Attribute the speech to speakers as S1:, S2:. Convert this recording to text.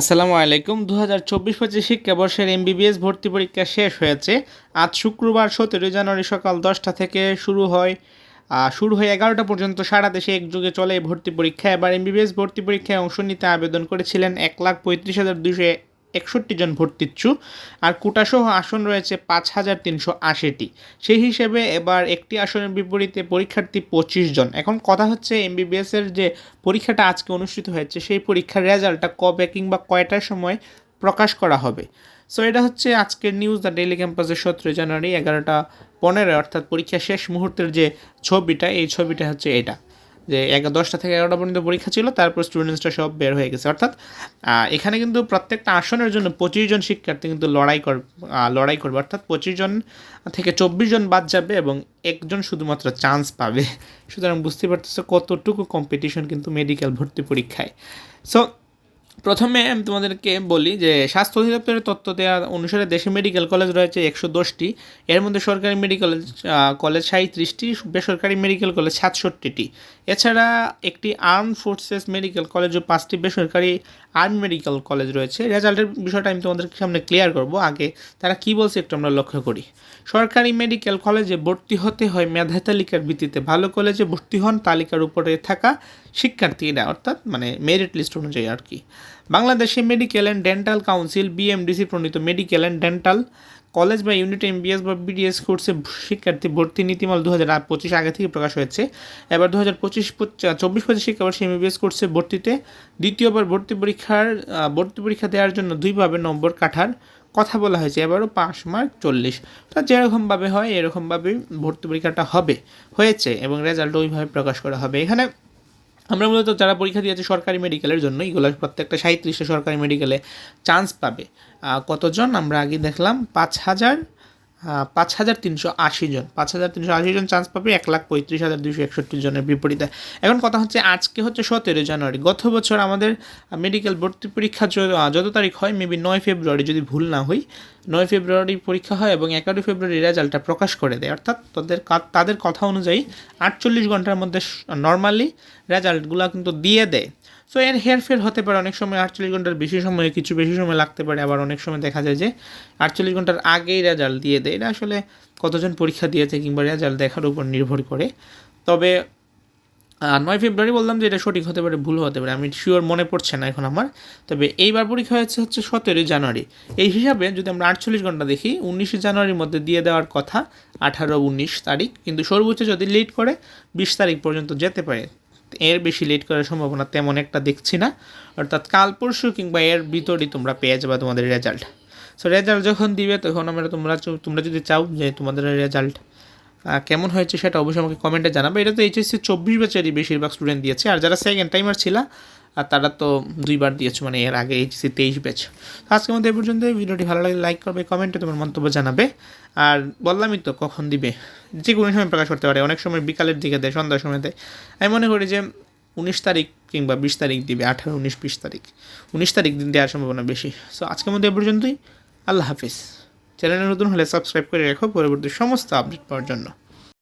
S1: আসসালামু আলাইকুম। দু হাজার চব্বিশ পঁচিশ শিক্ষাবর্ষের এমবিবিএস ভর্তি পরীক্ষা শেষ হয়েছে। আজ শুক্রবার সতেরোই জানুয়ারি সকাল দশটা থেকে শুরু হয় শুরু হয়ে এগারোটা পর্যন্ত সারা দেশে একযোগে চলে ভর্তি পরীক্ষা। এবার এমবিবিএস ভর্তি পরীক্ষায় অংশ নিতে আবেদন করেছিলেন এক লাখ পঁয়ত্রিশ হাজার দুশো একষট্টি জন ভর্তিচ্ছু আর কোটাসহ আসন রয়েছে পাঁচ হাজার তিনশো আশিটি। সেই হিসেবে এবার একটি আসনের বিপরীতে পরীক্ষার্থী পঁচিশ জন। এখন কথা হচ্ছে এমবিবিএস এর যে পরীক্ষাটা আজকে অনুষ্ঠিত হয়েছে, সেই পরীক্ষার রেজাল্টটা কবে কিংবা কয়টার সময় প্রকাশ করা হবে? সো এটা হচ্ছে আজকের নিউজ দ্য ডেইলি ক্যাম্পাসের সতেরোই জানুয়ারি এগারোটা পনেরো অর্থাৎ পরীক্ষা শেষ মুহূর্তের যে ছবিটা, এই ছবিটা হচ্ছে এটা। যে এক দশটা থেকে এগারোটা পর্যন্ত পরীক্ষা ছিল, তারপর স্টুডেন্টসরা সব বের হয়ে গেছে। অর্থাৎ এখানে কিন্তু প্রত্যেকটা আসনের জন্য পঁচিশ জন শিক্ষার্থী কিন্তু লড়াই কর লড়াই করবে। অর্থাৎ পঁচিশ জন থেকে চব্বিশ জন বাদ যাবে এবং একজন শুধুমাত্র চান্স পাবে। সুতরাং বুঝতে পারতেছো কতটুকু কম্পিটিশন কিন্তু মেডিকেল ভর্তি পরীক্ষায়। সো প্রথমে আমি তোমাদেরকে বলি যে স্বাস্থ্য অধিদপ্তরের তথ্য দেওয়া অনুসারে দেশে মেডিকেল কলেজ রয়েছে একশো দশটি। এর মধ্যে সরকারি মেডিকেল কলেজ সাঁত্রিশটি বেসরকারি মেডিকেল কলেজ সাতষট্টিটি। এছাড়া একটি আর্ম ফোর্সেস মেডিকেল কলেজ ও পাঁচটি বেসরকারি আর্ম মেডিকেল কলেজ রয়েছে। রেজাল্টের বিষয়টা আমি তোমাদের সামনে ক্লিয়ার করব। আগে তারা কি বলছে একটু আমরা লক্ষ্য করি। সরকারি মেডিকেল কলেজে ভর্তি হতে হয় মেধা তালিকার ভিত্তিতে। ভালো কলেজে ভর্তি হন তালিকার উপরে থাকা শিক্ষার্থীরা, অর্থাৎ মানে মেরিট লিস্ট অনুযায়ী আর কি। বাংলাদেশে medical and dental council BMDC প্রণীত মেডিকেল অ্যান্ড ডেন্টাল কলেজ বা ইউনিট এমবিএস বা বিডিএস কোর্সে শিক্ষার্থী ভর্তি নীতিমালা দু হাজার পঁচিশ আগে থেকে প্রকাশ হয়েছে। এবার দু হাজার পঁচিশ চব্বিশ পঁচিশ শিক্ষাবর্ষে কোর্সে ভর্তিতে দ্বিতীয়বার ভর্তি পরীক্ষার ভর্তি পরীক্ষা দেওয়ার জন্য দুইভাবে নম্বর কাঠার কথা বলা হয়েছে। এবারও পাঁচ মার্ক চল্লিশ। তো যেরকমভাবে হয়, এরকমভাবেই ভর্তি পরীক্ষাটা হবে, হয়েছে এবং রেজাল্ট ওইভাবে প্রকাশ করা হবে। এখানে আমরা মূলত যারা পরীক্ষা দিয়েছে সরকারি মেডিকেলের জন্য এইগুলো প্রত্যেকটা সাঁত্রিশটা সরকারি মেডিকেলে চান্স পাবে। কতজন? আমরা আগে দেখলাম পাঁচ হাজার পাঁচ হাজার তিনশো আশি জন। পাঁচ হাজার তিনশো আশি জন চান্স পাবে, এক লাখ পঁয়ত্রিশ হাজার দুশো একষট্টি জনের বিপরীতে। এখন কথা হচ্ছে, আজকে হচ্ছে সতেরো জানুয়ারি। গত বছর আমাদের মেডিকেল ভর্তি পরীক্ষা যত তারিখ হয় মেবি নয় ফেব্রুয়ারি যদি ভুল না হই, নয় ফেব্রুয়ারি পরীক্ষা হয় এবং এগারোই ফেব্রুয়ারি রেজাল্টটা প্রকাশ করে দেয়। অর্থাৎ তাদের তাদের কথা অনুযায়ী আটচল্লিশ ঘণ্টার মধ্যে নর্মালি রেজাল্টগুলো কিন্তু দিয়ে দেয়। সো এর হেরফের হতে পারে অনেক সময় আটচল্লিশ ঘণ্টার বেশি সময় কিছু বেশি সময় লাগতে পারে আবার অনেক সময় দেখা যায় যে আটচল্লিশ ঘণ্টার আগেই রেজাল্ট দিয়ে দেয়। এটা আসলে কতজন পরীক্ষা দিয়েছে কিংবা রেজাল্ট দেখার উপর নির্ভর করে। তবে আহ, নয় ফেব্রুয়ারি বললাম যে এটা সঠিক হতে পারে ভুল হতে পারে আমি শিওর মনে পড়ছে না এখন আমার। তবে এইবার পরীক্ষা হয়েছে হচ্ছে সতেরোই জানুয়ারি। এই হিসাবে যদি আমরা আটচল্লিশ ঘণ্টা দেখি উনিশে জানুয়ারির মধ্যে দিয়ে দেওয়ার কথা আঠারো উনিশ তারিখ কিন্তু সর্বোচ্চ যদি লেট করে বিশ তারিখ পর্যন্ত যেতে পারে। এর বেশি লেট করার সম্ভাবনা তেমন একটা দেখছি না। অর্থাৎ কাল পরশু কিংবা এর ভিতরই তোমরা পেয়ে যাবে তোমাদের রেজাল্ট সো রেজাল্ট যখন দিবে, তখন আমরা তোমরা তোমরা যদি চাও যে তোমাদের রেজাল্ট কেমন হয়েছে সেটা অবশ্যই আমাকে কমেন্টে জানাবে। এটা তো এইচএসসি চব্বিশ বছরই বেশিরভাগ স্টুডেন্ট দিয়েছে। আর যারা সেকেন্ড টাইমার ছিল আর তারা তো দুইবার দিয়েছে মানে এর আগে এইচএসসি তেইশ ব্যাচ আজকের মধ্যে এই পর্যন্ত ভিডিওটি ভালো লাগলে লাইক করবে কমেন্টে তোমার মন্তব্য জানাবে। আর বললামই তো, কখন দিবে? যে কোনো সময় প্রকাশ করতে পারে। অনেক সময় বিকালের দিকে দেয়, সন্ধ্যার সময় দেয়। আমি মনে করি যে উনিশ তারিখ কিংবা বিশ তারিখ দিবে, আঠারো, উনিশ, বিশ তারিখ। উনিশ তারিখ দিন দেওয়ার সম্ভাবনা বেশি। সো আজকের মধ্যে এ পর্যন্তই। আল্লাহ হাফিজ। চ্যানেলে নতুন হলে সাবস্ক্রাইব করে রেখো। পরবর্তী সমস্ত আপডেট পাওয়ার জন্য।